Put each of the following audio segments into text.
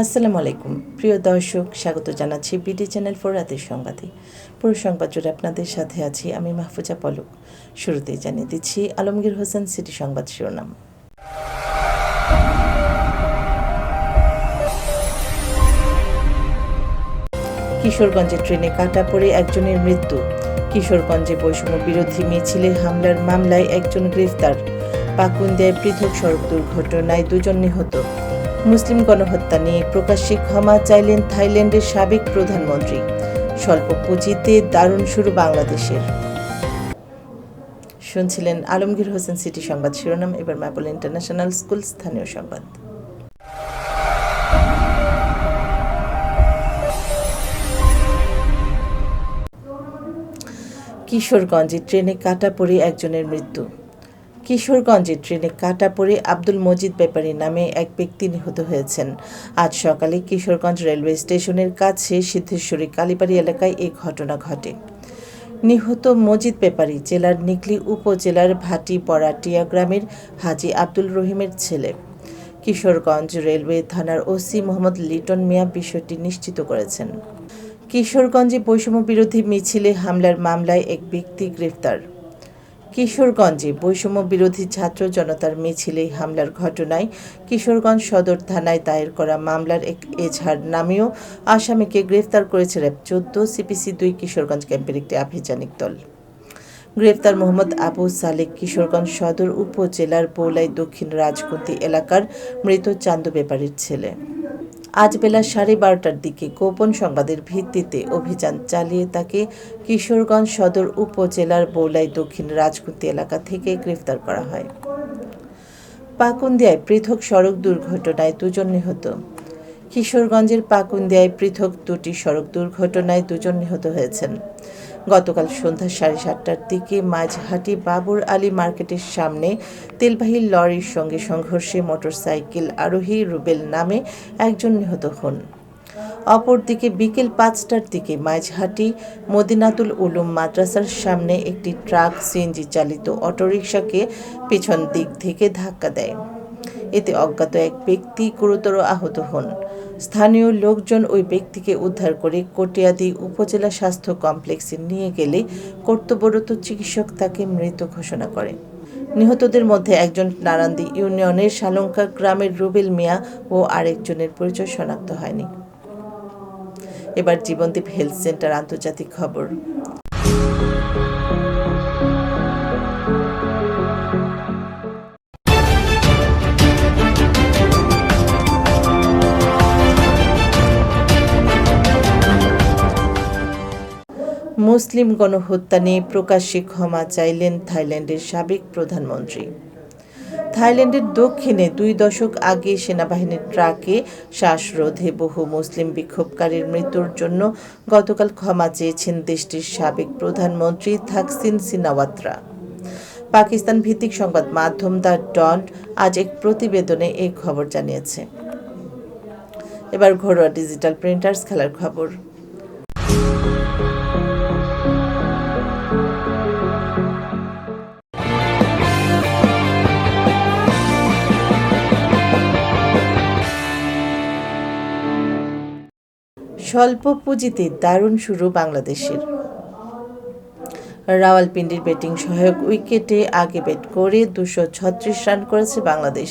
আসসালামু আলাইকুম। প্রিয় দর্শক, স্বাগত জানাচ্ছি বিডি চ্যানেল ফোর রাতের সংবাদে। পুরো সংবাদ জুড়ে আপনাদের সাথে আছি আমি মাহফুজা পলক শুরুতেই জানিয়ে দিচ্ছি আলমগীর হোসেন সিটি সংবাদ শিরোনাম। কিশোরগঞ্জে ট্রেনে কাটা পড়ে একজনের মৃত্যু। কিশোরগঞ্জে বৈষম্য বিরোধী মিছিলে হামলার মামলায় একজন গ্রেফতার। পাকুন্দায় পৃথক সড়ক দুর্ঘটনায় দুজন নিহত। মুসলিম গণহত্যা নিয়ে প্রকাশ্যে ক্ষমা চাইলেন থাইল্যান্ডের সাবেক প্রধানমন্ত্রী। স্বল্প পুঁজিতে দারুণ শুরু বাংলাদেশের। শুনছিলেন আলমগীর হোসেন সিটি সংবাদ শিরোনাম, এবার ম্যাপল ইন্টারন্যাশনাল স্কুল স্থানীয় সংবাদ। কিশোরগঞ্জে ট্রেনে কাটা পড়ে একজনের মৃত্যু। কিশোরগঞ্জে ট্রেনে কাটা পড়ে আব্দুল মজিদ ব্যাপারী নামে এক ব্যক্তি নিহত হয়েছেন। আজ সকালে কিশোরগঞ্জ রেলওয়ে স্টেশনের কাছে সিদ্ধেশ্বরী কালীবাড়ি এলাকায় এই ঘটনা ঘটে। নিহত মজিদ ব্যাপারী জেলার নিকলি উপজেলার ভাটি পড়াটিয়া গ্রামের হাজি আব্দুল রহিমের ছেলে। কিশোরগঞ্জ রেলওয়ে থানার ওসি মোহাম্মদ লিটন মিয়া বিষয়টি নিশ্চিত করেছেন। কিশোরগঞ্জে বৈষম্য বিরোধী মিছিলে হামলার মামলায় এক ব্যক্তি গ্রেফতার। কিশোরগঞ্জে বৈষম্য বিরোধী ছাত্র জনতার মিছিলে হামলার ঘটনায় কিশোরগঞ্জ সদর থানায় দায়ের করা মামলার এক এজাহার নামেও আসামিকে গ্রেফতার করেছে র্যাব চোদ্দ সিপিসি দুই কিশোরগঞ্জ ক্যাম্পের একটি আভিযানিক দল। গ্রেফতার মোহাম্মদ আবু সালেক কিশোরগঞ্জ সদর উপজেলার বৌলাই দক্ষিণ রাজকুন্তি এলাকার মৃত চান্দু ব্যাপারীর ছেলে। আজ বেলা সাড়ে বারোটার দিকে গোপন সংবাদের ভিত্তিতে অভিযান চালিয়ে তাকে কিশোরগঞ্জ সদর উপজেলার বৌলাই দক্ষিণ রাজকুন্তি এলাকা থেকে গ্রেফতার করা হয়। পাকুন্দিয়ায় পৃথক সড়ক দুর্ঘটনায় দুজন নিহত। কিশোরগঞ্জের পাকুন্দিয়ায় পৃথক দুটি সড়ক দুর্ঘটনায় দুজন নিহত হয়েছেন। গতকাল সন্ধ্যা সাড়ে সাতটার দিকে মাঝহাটি বাবুর আলী মার্কেটের সামনে তেলবাহী লরির সঙ্গে সংঘর্ষে মোটরসাইকেল আরোহী রুবেল নামে একজন নিহত হন। অপরদিকে বিকেল পাঁচটার দিকে মাঝহাটি মদিনাতুল উলুম মাদ্রাসার সামনে একটি ট্রাক সিএনজি চালিত অটোরিকশাকে পেছন দিক থেকে ধাক্কা দেয়। এতে অজ্ঞাত এক ব্যক্তি গুরুতর আহত হন। স্থানীয় লোকজন ওই ব্যক্তিকে উদ্ধার করে কটিয়াদি উপজেলা স্বাস্থ্য কমপ্লেক্সে নিয়ে গেলে কর্তব্যরত চিকিৎসক তাকে মৃত ঘোষণা করেন। নিহতদের মধ্যে একজন নারান্দি ইউনিয়নের শালঙ্কা গ্রামের রুবেল মিয়া ও আরেকজনের পরিচয় শনাক্ত হয়নি। এবার জীবনদীপ হেলথ সেন্টার আন্তর্জাতিক খবর। মুসলিম গণহত্যা নিয়ে প্রকাশ্যে ক্ষমা চাইলেন থাইল্যান্ডের সাবেক প্রধানমন্ত্রী। থাইল্যান্ডের দক্ষিণে দুই দশক আগে সেনাবাহিনীর ট্রাকে শ্বাসরোধে বহু মুসলিম বিক্ষোভকারীর মৃত্যুর জন্য গতকাল ক্ষমা চেয়েছেন দেশটির সাবেক প্রধানমন্ত্রী থাকসিন সিনাওয়াত্রা। পাকিস্তান ভিত্তিক সংবাদ মাধ্যম দ্য ডন আজ এক প্রতিবেদনে এই খবর জানিয়েছে। এবার ঘরোয়া ডিজিটাল প্রিন্টার্স খেলার খবর। স্বল্প পুঁজিতে দারুণ শুরু বাংলাদেশের। রাওয়ালপিন্ডির ব্যাটিং সহায়ক উইকেটে আগে ব্যাট করে দুশো ছত্রিশ রান করেছে বাংলাদেশ।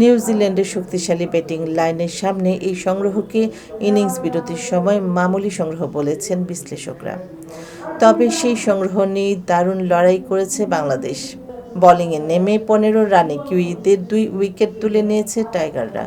নিউজিল্যান্ডের শক্তিশালী ব্যাটিং লাইনের সামনে এই সংগ্রহকে ইনিংস বিরতির সময় মামুলি সংগ্রহ বলেছেন বিশ্লেষকরা। তবে সেই সংগ্রহ নিয়ে দারুণ লড়াই করেছে বাংলাদেশ। বোলিংয়ে নেমে পনেরো রানে কিউইদের দুই উইকেট তুলে নিয়েছে টাইগাররা।